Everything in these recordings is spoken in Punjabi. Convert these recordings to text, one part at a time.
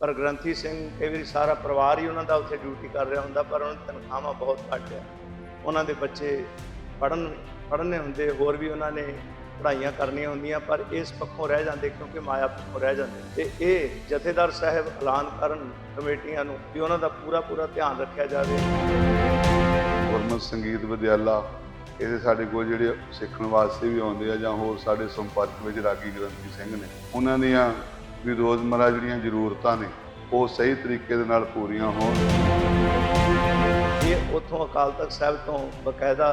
ਪਰ ਗ੍ਰੰਥੀ ਸਿੰਘ ਕਈ ਵਾਰੀ ਸਾਰਾ ਪਰਿਵਾਰ ਹੀ ਉਹਨਾਂ ਦਾ ਉੱਥੇ ਡਿਊਟੀ ਕਰ ਰਿਹਾ ਹੁੰਦਾ, ਪਰ ਉਹਨਾਂ ਦੀ ਤਨਖਾਹਾਂ ਬਹੁਤ ਘੱਟ ਆ ਉਹਨਾਂ ਦੇ ਬੱਚੇ ਪੜਨ ਪੜ੍ਹਨੇ ਹੁੰਦੇ, ਹੋਰ ਵੀ ਉਹਨਾਂ ਨੇ ਪੜ੍ਹਾਈਆਂ ਕਰਨੀਆਂ ਹੁੰਦੀਆਂ, ਪਰ ਇਸ ਪੱਖੋਂ ਰਹਿ ਜਾਂਦੇ ਕਿਉਂਕਿ ਮਾਇਆ ਪੱਖੋਂ ਰਹਿ ਜਾਂਦੇ। ਤੇ ਇਹ ਜਥੇਦਾਰ ਸਾਹਿਬ ਐਲਾਨ ਕਰਨ ਕਮੇਟੀਆਂ ਨੂੰ ਵੀ ਉਹਨਾਂ ਦਾ ਪੂਰਾ ਪੂਰਾ ਧਿਆਨ ਰੱਖਿਆ ਜਾਵੇ। ਗੁਰਮਤਿ ਸੰਗੀਤ ਵਿਦਿਆਲਾ, ਇਹਦੇ ਸਾਡੇ ਕੋਲ ਜਿਹੜੇ ਸਿੱਖਣ ਵਾਸਤੇ ਵੀ ਆਉਂਦੇ ਆ ਜਾਂ ਹੋਰ ਸਾਡੇ ਸੰਪਰਕ ਵਿੱਚ ਰਾਗੀ ਗ੍ਰੰਥੀ ਸਿੰਘ ਨੇ, ਉਹਨਾਂ ਦੀਆਂ ਵੀ ਰੋਜ਼ਮਰਾ ਜਿਹੜੀਆਂ ਜ਼ਰੂਰਤਾਂ ਨੇ ਉਹ ਸਹੀ ਤਰੀਕੇ ਦੇ ਨਾਲ ਪੂਰੀਆਂ ਹੋਣ। ਇਹ ਉੱਥੋਂ ਅਕਾਲ ਤਖਤ ਸਾਹਿਬ ਤੋਂ ਬਕਾਇਦਾ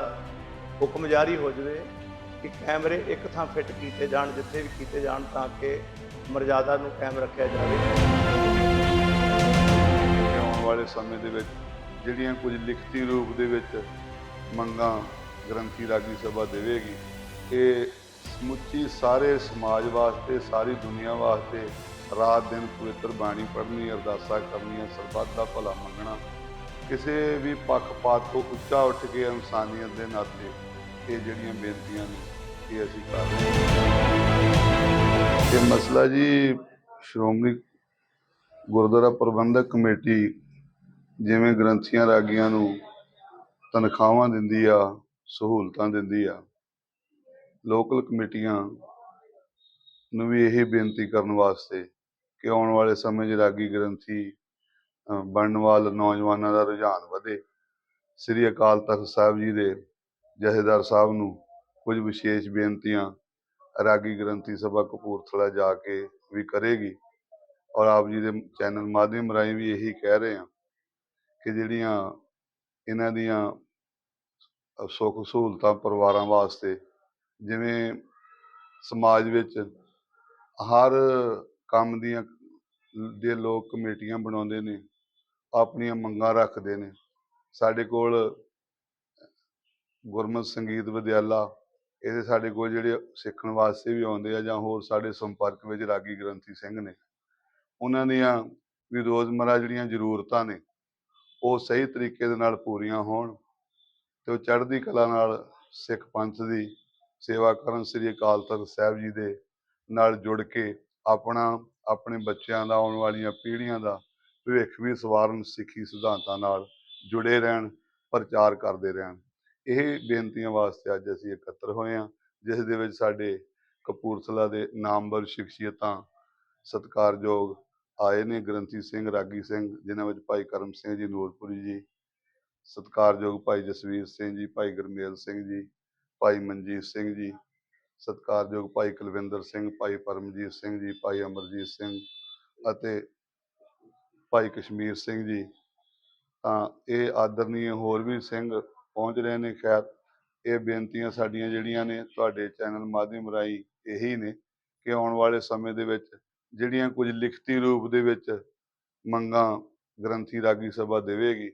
ਹੁਕਮ ਜਾਰੀ ਹੋ ਜਾਵੇ ਕਿ ਕੈਮਰੇ ਇੱਕ ਥਾਂ ਫਿੱਟ ਕੀਤੇ ਜਾਣ ਜਿੱਥੇ ਵੀ ਕੀਤੇ ਜਾਣ ਤਾਂ ਕਿ ਮਰਜ਼ਾਦਾ ਨੂੰ ਕਾਇਮ ਰੱਖਿਆ ਜਾਵੇ। ਆਉਣ ਵਾਲੇ ਸਮੇਂ ਦੇ ਵਿੱਚ ਜਿਹੜੀਆਂ ਕੁਝ ਲਿਖਤੀ ਰੂਪ ਦੇ ਵਿੱਚ ਮੰਗਾਂ ਗ੍ਰੰਥੀ ਰਾਗੀ ਸਭਾ ਦੇਵੇਗੀ ਇਹ ਸਮੁੱਚੀ ਸਾਰੇ ਸਮਾਜ ਵਾਸਤੇ, ਸਾਰੀ ਦੁਨੀਆ ਵਾਸਤੇ ਰਾਤ ਦਿਨ ਪਵਿੱਤਰ ਬਾਣੀ ਪੜ੍ਹਨੀ, ਅਰਦਾਸਾਂ ਕਰਨੀਆਂ, ਸਰਬੱਤ ਦਾ ਭਲਾ ਮੰਗਣਾ ਕਿਸੇ ਵੀ ਪੱਖਪਾਤ ਤੋਂ ਉੱਚਾ ਉੱਠ ਕੇ ਇਨਸਾਨੀਅਤ ਦੇ ਨਾਤੇ ਇਹ ਜਿਹੜੀਆਂ ਬੇਨਤੀਆਂ ਨੇ, ਇਹ ਅਸੀਂ ਕਰ ਰਹੇ ਹਾਂ। ਇਹ ਮਸਲਾ ਜੀ ਸ਼੍ਰੋਮਣੀ ਗੁਰਦੁਆਰਾ ਪ੍ਰਬੰਧਕ ਕਮੇਟੀ ਜਿਵੇਂ ਗ੍ਰੰਥੀਆਂ ਰਾਗੀਆਂ ਨੂੰ ਤਨਖਾਹਾਂ ਦਿੰਦੀ ਆ, ਸਹੂਲਤਾਂ ਦਿੰਦੀ ਆ ਲੋਕਲ ਕਮੇਟੀਆਂ ਨੂੰ ਵੀ ਇਹ ਬੇਨਤੀ ਕਰਨ ਵਾਸਤੇ ਕਿ ਆਉਣ ਵਾਲੇ ਸਮੇਂ 'ਚ ਰਾਗੀ ਗ੍ਰੰਥੀ ਬਣਨ ਵਾਲੇ ਨੌਜਵਾਨਾਂ ਦਾ ਰੁਝਾਨ ਵਧੇ। ਸ੍ਰੀ ਅਕਾਲ ਤਖਤ ਸਾਹਿਬ ਜੀ ਦੇ ਜਥੇਦਾਰ ਸਾਹਿਬ ਨੂੰ ਕੁਝ ਵਿਸ਼ੇਸ਼ ਬੇਨਤੀਆਂ ਰਾਗੀ ਗ੍ਰੰਥੀ ਸਭਾ ਕਪੂਰਥਲਾ ਜਾ ਕੇ ਵੀ ਕਰੇਗੀ। ਔਰ ਆਪ ਜੀ ਦੇ ਚੈਨਲ ਮਾਧਿਅਮ ਰਾਹੀਂ ਵੀ ਇਹੀ ਕਹਿ ਰਹੇ ਹਾਂ ਕਿ ਜਿਹੜੀਆਂ ਇਹਨਾਂ ਦੀਆਂ ਸੁੱਖ ਸਹੂਲਤਾਂ ਪਰਿਵਾਰਾਂ ਵਾਸਤੇ ਜਿਵੇਂ ਸਮਾਜ ਵਿੱਚ ਹਰ ਕੰਮ ਦੀਆਂ ਦੇ ਲੋਕ ਕਮੇਟੀਆਂ ਬਣਾਉਂਦੇ ਨੇ, ਆਪਣੀਆਂ ਮੰਗਾਂ ਰੱਖਦੇ ਨੇ। ਸਾਡੇ ਕੋਲ ਗੁਰਮਤਿ ਸੰਗੀਤ ਵਿਦਿਆਲਾ, ਇਹਦੇ ਸਾਡੇ ਕੋਲ ਜਿਹੜੇ ਸਿੱਖਣ ਵਾਸਤੇ ਵੀ ਆਉਂਦੇ ਆ ਜਾਂ ਹੋਰ ਸਾਡੇ ਸੰਪਰਕ ਵਿੱਚ ਰਾਗੀ ਗ੍ਰੰਥੀ ਸਿੰਘ ਨੇ। ਉਹਨਾਂ ਦੀਆਂ ਵੀ ਰੋਜ਼ਮਰਾ ਜਿਹੜੀਆਂ ਜ਼ਰੂਰਤਾਂ ਨੇ, ਉਹ ਸਹੀ ਤਰੀਕੇ ਦੇ ਨਾਲ ਪੂਰੀਆਂ ਹੋਣ ਤੇ ਉਹ ਚੜ੍ਹਦੀ ਕਲਾ ਨਾਲ ਸਿੱਖ ਪੰਥ ਦੀ ਸੇਵਾ ਕਰਨ ਸ੍ਰੀ ਅਕਾਲ ਤਖਤ ਸਾਹਿਬ ਜੀ ਦੇ ਨਾਲ ਜੁੜ ਕੇ ਆਪਣਾ, ਆਪਣੇ ਬੱਚਿਆਂ ਦਾ, ਆਉਣ ਵਾਲੀਆਂ ਪੀੜ੍ਹੀਆਂ ਦਾ ਭਵਿੱਖ ਵੀ ਸਵਾਰਨ ਸਿੱਖੀ ਸਿਧਾਂਤਾਂ ਨਾਲ ਜੁੜੇ ਰਹਿਣ, ਪ੍ਰਚਾਰ ਕਰਦੇ ਰਹਿਣ। ਇਹ ਬੇਨਤੀਆਂ ਵਾਸਤੇ ਅੱਜ ਅਸੀਂ ਇਕੱਤਰ ਹੋਏ ਹਾਂ, ਜਿਸ ਦੇ ਵਿੱਚ ਸਾਡੇ ਕਪੂਰਥਲਾ ਦੇ ਨਾਮਵਰ ਸ਼ਖਸੀਅਤਾਂ ਸਤਿਕਾਰਯੋਗ ਆਏ ਨੇ, ਗ੍ਰੰਥੀ ਸਿੰਘ, ਰਾਗੀ ਸਿੰਘ, ਜਿਨ੍ਹਾਂ ਵਿੱਚ ਭਾਈ ਕਰਮ ਸਿੰਘ ਜੀ, ਨੂਰਪੁਰੀ ਜੀ, ਸਤਿਕਾਰਯੋਗ ਭਾਈ ਜਸਵੀਰ ਸਿੰਘ ਜੀ, ਭਾਈ ਗੁਰਮੇਲ ਸਿੰਘ ਜੀ ਭਾਈ ਮਨਜੀਤ ਸਿੰਘ ਜੀ, ਸਤਿਕਾਰਯੋਗ ਭਾਈ ਕੁਲਵਿੰਦਰ ਸਿੰਘ, ਭਾਈ ਪਰਮਜੀਤ ਸਿੰਘ ਜੀ, ਭਾਈ ਅਮਰਜੀਤ ਸਿੰਘ ਅਤੇ ਭਾਈ ਕਸ਼ਮੀਰ ਸਿੰਘ ਜੀ। ਤਾਂ ਇਹ ਆਦਰਨੀय ਹੋਰ ਵੀ ਸਿੰਘ ਪਹੁੰਚ ਰਹੇ ਨੇ। ਖੈਰ, ਇਹ ਬੇਨਤੀਆਂ ਸਾਡੀਆਂ ਜਿਹੜੀਆਂ ਨੇ ਤੁਹਾਡੇ ਚੈਨਲ ਮਾਧਿਅਮ ਰਾਹੀਂ ਇਹੀ ਨੇ ਕਿ ਆਉਣ ਵਾਲੇ ਸਮੇਂ ਦੇ ਵਿੱਚ ਜਿਹੜੀਆਂ ਕੁਝ ਲਿਖਤੀ ਰੂਪ ਦੇ ਵਿੱਚ ਮੰਗਾਂ ਗ੍ਰੰਥੀ ਰਾਗੀ ਸਭਾ ਦੇਵੇਗੀ,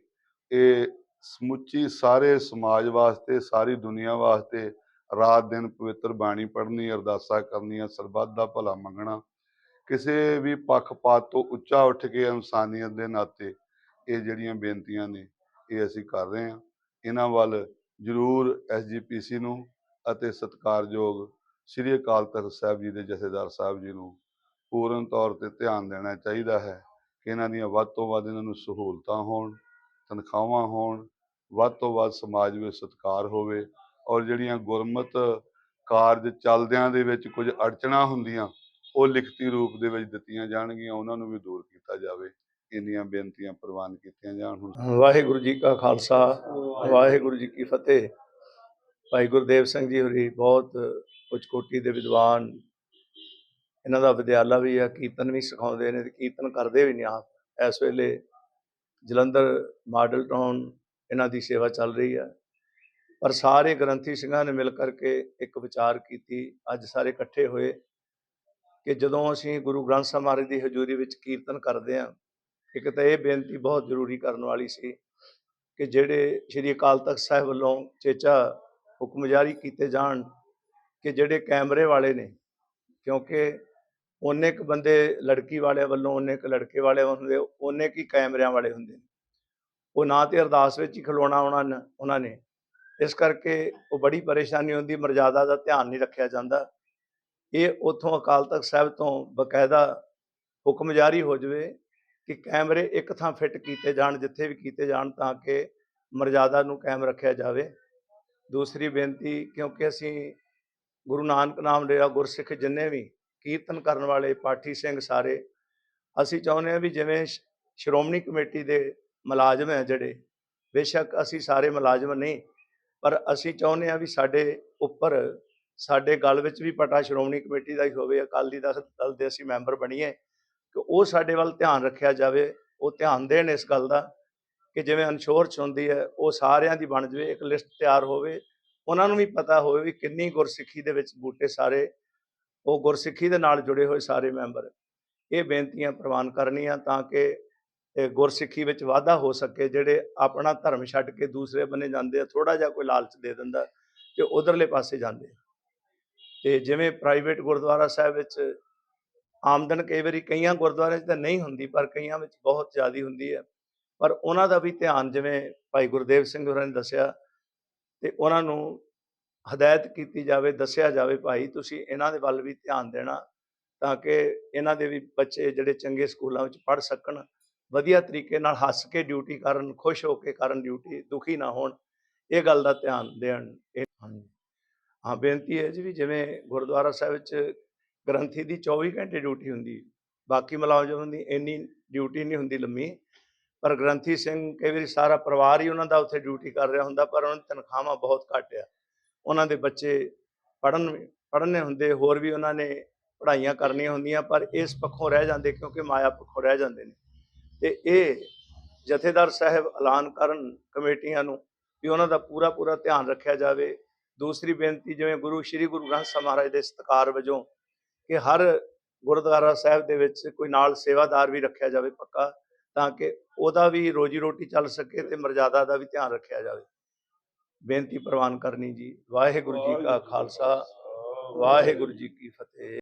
ਇਹ ਸਮੁੱਚੀ ਸਾਰੇ ਸਮਾਜ ਵਾਸਤੇ, ਸਾਰੀ ਦੁਨੀਆ ਵਾਸਤੇ ਰਾਤ ਦਿਨ ਪਵਿੱਤਰ ਬਾਣੀ ਪੜ੍ਹਨੀ, ਅਰਦਾਸਾਂ ਕਰਨੀਆਂ, ਸਰਬੱਤ ਦਾ ਭਲਾ ਮੰਗਣਾ। ਕਿਸੇ ਵੀ ਪੱਖਪਾਤ ਤੋਂ ਉੱਚਾ ਉੱਠ ਕੇ ਇਨਸਾਨੀਅਤ ਦੇ ਨਾਤੇ ਇਹ ਜਿਹੜੀਆਂ ਬੇਨਤੀਆਂ ਨੇ, ਇਹ ਅਸੀਂ ਕਰ ਰਹੇ ਹਾਂ। ਇਹਨਾਂ ਵੱਲ ਜ਼ਰੂਰ ਐਸਜੀਪੀਸੀ ਨੂੰ ਅਤੇ ਸਤਿਕਾਰਯੋਗ ਸ੍ਰੀ ਅਕਾਲ ਤਖਤ ਸਾਹਿਬ ਜੀ ਦੇ ਜਥੇਦਾਰ ਸਾਹਿਬ ਜੀ ਨੂੰ ਪੂਰਨ ਤੌਰ ਤੇ ਧਿਆਨ ਦੇਣਾ ਚਾਹੀਦਾ ਹੈ ਕਿ ਇਹਨਾਂ ਦੀਆਂ ਵੱਧ ਤੋਂ ਵੱਧ ਇਹਨਾਂ ਨੂੰ ਸਹੂਲਤਾਂ ਹੋਣ। ਤਨਖਾਹਾਂ ਹੋਣ, ਵੱਧ ਤੋਂ ਵੱਧ ਸਮਾਜ ਵਿੱਚ ਸਤਿਕਾਰ ਹੋਵੇ ਔਰ ਜਿਹੜੀਆਂ ਗੁਰਮਤ ਕਾਰਜ ਚੱਲਦਿਆਂ ਦੇ ਵਿੱਚ ਕੁਝ ਅੜਚਣਾ ਹੁੰਦੀਆਂ, ਉਹ ਲਿਖਤੀ ਰੂਪ ਦੇ ਵਿੱਚ ਦਿੱਤੀਆਂ ਜਾਣਗੀਆਂ, ਉਹਨਾਂ ਨੂੰ ਵੀ ਦੂਰ ਕੀਤਾ ਜਾਵੇ। ਇੰਨੀਆਂ ਬੇਨਤੀਆਂ ਪ੍ਰਵਾਨ ਕੀਤੀਆਂ ਜਾਣ ਹੁਣ। ਵਾਹਿਗੁਰੂ ਜੀ ਕਾ ਖਾਲਸਾ, ਵਾਹਿਗੁਰੂ ਜੀ ਕੀ ਫਤਿਹ। ਭਾਈ ਗੁਰਦੇਵ ਸਿੰਘ ਜੀ ਹੋਰੀ ਬਹੁਤ ਉੱਚ ਕੋਟੀ ਦੇ ਵਿਦਵਾਨ। ਇਹਨਾਂ ਦਾ ਵਿਦਿਆਲਾ ਵੀ ਆ, ਕੀਰਤਨ ਵੀ ਸਿਖਾਉਂਦੇ ਨੇ ਤੇ ਕੀਰਤਨ ਕਰਦੇ ਵੀ ਨੇ ਆਪ। ਇਸ ਵੇਲੇ ਜਲੰਧਰ ਮਾਡਲ ਟਾਊਨ ਇਹਨਾਂ ਦੀ ਸੇਵਾ ਚੱਲ ਰਹੀ ਹੈ। ਪਰ ਸਾਰੇ ਗ੍ਰੰਥੀ ਸਿੰਘਾਂ ਨੇ ਮਿਲ ਕਰਕੇ ਇੱਕ ਵਿਚਾਰ ਕੀਤੀ, ਅੱਜ ਸਾਰੇ ਇਕੱਠੇ ਹੋਏ ਕਿ ਜਦੋਂ ਅਸੀਂ ਗੁਰੂ ਗ੍ਰੰਥ ਸਾਹਿਬ ਮਹਾਰਾਜ ਦੀ ਹਜ਼ੂਰੀ ਵਿੱਚ ਕੀਰਤਨ ਕਰਦੇ ਹਾਂ, ਇੱਕ ਤਾਂ ਇਹ ਬੇਨਤੀ ਬਹੁਤ ਜ਼ਰੂਰੀ ਕਰਨ ਵਾਲੀ ਸੀ ਕਿ ਜਿਹੜੇ ਸ਼੍ਰੀ ਅਕਾਲ ਤਖਤ ਸਾਹਿਬ ਵੱਲੋਂ ਚੇਚਾ ਹੁਕਮ ਜਾਰੀ ਕੀਤੇ ਜਾਣ ਕਿ ਜਿਹੜੇ ਕੈਮਰੇ ਵਾਲੇ ਨੇ, ਕਿਉਂਕਿ ਉਹਨੇ ਕੁ ਬੰਦੇ ਲੜਕੀ ਵਾਲੇ ਵੱਲੋਂ, ਉਹਨੇ ਕੁ ਲੜਕੇ ਵਾਲੇ ਹੁੰਦੇ ਉਹਨੇ ਕੀ ਕੈਮਰਿਆਂ ਵਾਲੇ ਹੁੰਦੇ ਨੇ। ਉਹ ਨਾ ਤੇ ਅਰਦਾਸ ਵਿੱਚ ਹੀ ਖਲੋਣਾ ਉਹਨਾਂ ਨੇ ਉਹਨਾਂ ਨੇ। ਇਸ ਕਰਕੇ ਉਹ ਬੜੀ ਪਰੇਸ਼ਾਨੀ ਹੁੰਦੀ, ਮਰਜ਼ਾਦਾ ਦਾ ਧਿਆਨ ਨਹੀਂ ਰੱਖਿਆ ਜਾਂਦਾ। ਇਹ ਉਥੋਂ ਅਕਾਲ ਤਖਤ ਸਾਹਿਬ ਤੋਂ ਬਕਾਇਦਾ ਹੁਕਮ ਜਾਰੀ ਹੋ ਜਾਵੇ ਕਿ ਕੈਮਰੇ ਇੱਕ ਥਾਂ ਫਿੱਟ ਕੀਤੇ ਜਾਣ, ਜਿੱਥੇ ਵੀ ਕੀਤੇ ਜਾਣ ਤਾਂ ਕਿ ਮਰਜ਼ਾਦਾ ਨੂੰ ਕਾਇਮ ਰੱਖਿਆ ਜਾਵੇ। ਦੂਸਰੀ ਬੇਨਤੀ, ਕਿਉਂਕਿ ਅਸੀਂ ਗੁਰੂ ਨਾਨਕ ਨਾਮ ਲਿਆ ਗੁਰਸਿੱਖ ਜਿੰਨੇ ਵੀ ਕੀਰਤਨ ਕਰਨ ਵਾਲੇ, ਪਾਠੀ ਸਿੰਘ ਸਾਰੇ, ਅਸੀਂ ਚਾਹੁੰਦੇ ਹਾਂ ਵੀ ਜਿਵੇਂ ਸ਼੍ਰੋਮਣੀ ਕਮੇਟੀ ਦੇ ਮੁਲਾਜ਼ਮ ਹੈ ਜਿਹੜੇ, ਬੇਸ਼ੱਕ ਅਸੀਂ ਸਾਰੇ ਮੁਲਾਜ਼ਮ ਨਹੀਂ, ਪਰ ਅਸੀਂ ਚਾਹੁੰਦੇ ਹਾਂ ਵੀ ਸਾਡੇ ਉੱਪਰ, ਸਾਡੇ ਗੱਲ ਵਿੱਚ ਵੀ ਪਟਾ ਸ਼੍ਰੋਮਣੀ ਕਮੇਟੀ ਦਾ ਹੀ ਹੋਵੇ, ਅਕਾਲੀ ਦਲ ਦਲ ਦੇ ਅਸੀਂ ਮੈਂਬਰ ਬਣੀਏ, ਕਿ ਉਹ ਸਾਡੇ ਵੱਲ ਧਿਆਨ ਰੱਖਿਆ ਜਾਵੇ, ਉਹ ਧਿਆਨ ਦੇਣ ਇਸ ਗੱਲ ਦਾ, ਕਿ ਜਿਵੇਂ ਇੰਸ਼ੋਰੈਂਸ ਹੁੰਦੀ ਹੈ, ਉਹ ਸਾਰਿਆਂ ਦੀ ਬਣ ਜਾਵੇ, ਇੱਕ ਲਿਸਟ ਤਿਆਰ ਹੋਵੇ, ਉਹਨਾਂ ਨੂੰ ਵੀ ਪਤਾ ਹੋਵੇ ਵੀ ਕਿੰਨੀ ਗੁਰਸਿੱਖੀ ਦੇ ਵਿੱਚ ਬੂਟੇ ਸਾਰੇ ਉਹ ਗੁਰਸਿੱਖੀ ਦੇ ਨਾਲ ਜੁੜੇ ਹੋਏ ਸਾਰੇ ਮੈਂਬਰ, ਇਹ ਬੇਨਤੀਆਂ ਪ੍ਰਵਾਨ ਕਰਨੀਆਂ ਤਾਂ ਕਿ ਗੁਰਸਿੱਖੀ ਵਿੱਚ ਵਾਧਾ ਹੋ ਸਕੇ, ਜਿਹੜੇ ਆਪਣਾ ਧਰਮ ਛੱਡ ਕੇ ਦੂਸਰੇ ਬੰਨੇ ਜਾਂਦੇ ਆ ਥੋੜਾ ਜਿਹਾ ਕੋਈ ਲਾਲਚ ਦੇ ਦਿੰਦਾ ਤੇ ਉਧਰਲੇ ਪਾਸੇ ਜਾਂਦੇ ਆ। ਤੇ ਜਿਵੇਂ ਪ੍ਰਾਈਵੇਟ ਗੁਰਦੁਆਰਾ ਸਾਹਿਬ ਵਿੱਚ ਆਮਦਨ ਕਈ ਵਾਰੀ ਕਈਆਂ ਗੁਰਦੁਆਰਿਆਂ 'ਚ ਤਾਂ ਨਹੀਂ ਹੁੰਦੀ, ਪਰ ਕਈਆਂ ਵਿੱਚ ਬਹੁਤ ਜ਼ਿਆਦੀ ਹੁੰਦੀ ਹੈ ਪਰ ਉਹਨਾਂ ਦਾ ਵੀ ਧਿਆਨ ਜਿਵੇਂ ਭਾਈ ਗੁਰਦੇਵ ਸਿੰਘ ਹੋਰਾਂ ਨੇ ਦੱਸਿਆ ਤੇ ਉਹਨਾਂ ਨੂੰ ਹਦਾਇਤ ਕੀਤੀ ਜਾਵੇ ਦੱਸਿਆ ਜਾਵੇ ਭਾਈ ਤੁਸੀਂ ਇਹਨਾਂ ਦੇ ਵੱਲ ਵੀ ਧਿਆਨ ਦੇਣਾ ਤਾਂ ਕਿ ਇਹਨਾਂ ਦੇ ਵੀ ਬੱਚੇ ਜਿਹੜੇ ਚੰਗੇ ਸਕੂਲਾਂ ਵਿੱਚ ਪੜ੍ਹ ਸਕਣ ਵਧੀਆ ਤਰੀਕੇ ਨਾਲ ਹੱਸ ਕੇ ਡਿਊਟੀ ਕਰਨ ਖੁਸ਼ ਹੋ ਕੇ ਕਰਨ ਡਿਊਟੀ ਦੁਖੀ ਨਾ ਹੋਣ ਇਹ ਗੱਲ ਦਾ ਧਿਆਨ ਦੇਣ। ਇਹ ਹਾਂ ਬੇਨਤੀ ਹੈ ਜੀ ਵੀ ਜਿਵੇਂ ਗੁਰਦੁਆਰਾ ਸਾਹਿਬ ਵਿੱਚ ਗ੍ਰੰਥੀ ਦੀ 24 ਘੰਟੇ ਡਿਊਟੀ ਹੁੰਦੀ ਬਾਕੀ ਮੁਲਾਜ਼ਮਾਂ ਦੀ ਇੰਨੀ ਡਿਊਟੀ ਨਹੀਂ ਹੁੰਦੀ ਲੰਮੀ ਪਰ ਗ੍ਰੰਥੀ ਸਿੰਘ ਕਈ ਵਾਰੀ ਸਾਰਾ ਪਰਿਵਾਰ ਹੀ ਉਹਨਾਂ ਦਾ ਉੱਥੇ ਡਿਊਟੀ ਕਰ ਰਿਹਾ ਹੁੰਦਾ ਪਰ ਉਹਨਾਂ ਦੀ ਤਨਖਾਹਾਂ ਬਹੁਤ ਘੱਟ ਆ। ਉਹਨਾਂ ਦੇ ਬੱਚੇ ਪੜਨ ਪੜ੍ਹਨੇ ਹੁੰਦੇ, ਹੋਰ ਵੀ ਉਹਨਾਂ ਨੇ ਪੜ੍ਹਾਈਆਂ ਕਰਨੀਆਂ ਹੁੰਦੀਆਂ, ਪਰ ਇਸ ਪੱਖੋਂ ਰਹਿ ਜਾਂਦੇ ਕਿਉਂਕਿ ਮਾਇਆ ਪੱਖੋਂ ਰਹਿ ਜਾਂਦੇ ਨੇ। ਤੇ ਇਹ ਜਥੇਦਾਰ ਸਾਹਿਬ ਐਲਾਨ ਕਰਨ ਕਮੇਟੀਆਂ ਨੂੰ ਵੀ ਉਹਨਾਂ ਦਾ ਪੂਰਾ ਪੂਰਾ ਧਿਆਨ ਰੱਖਿਆ ਜਾਵੇ। ਦੂਸਰੀ ਬੇਨਤੀ, ਜਿਵੇਂ ਗੁਰੂ, ਸ੍ਰੀ ਗੁਰੂ ਗ੍ਰੰਥ ਸਾਹਿਬ ਮਹਾਰਾਜ ਦੇ ਸਤਿਕਾਰ ਵਜੋਂ ਕਿ ਹਰ ਗੁਰਦੁਆਰਾ ਸਾਹਿਬ ਦੇ ਵਿੱਚ ਕੋਈ ਨਾਲ ਸੇਵਾਦਾਰ ਵੀ ਰੱਖਿਆ ਜਾਵੇ ਪੱਕਾ, ਤਾਂ ਕਿ ਉਹਦਾ ਵੀ ਰੋਜੀ ਰੋਟੀ ਚੱਲ ਸਕੇ ਤੇ ਮਰਜ਼ਾਦਾ ਦਾ ਵੀ ਧਿਆਨ ਰੱਖਿਆ ਜਾਵੇ। ਬੇਨਤੀ ਪ੍ਰਵਾਨ ਕਰਨੀ ਜੀ। ਵਾਹਿਗੁਰੂ ਜੀ ਕਾ ਖਾਲਸਾ ਵਾਹਿਗੁਰੂ ਜੀ ਕੀ ਫਤਿਹ।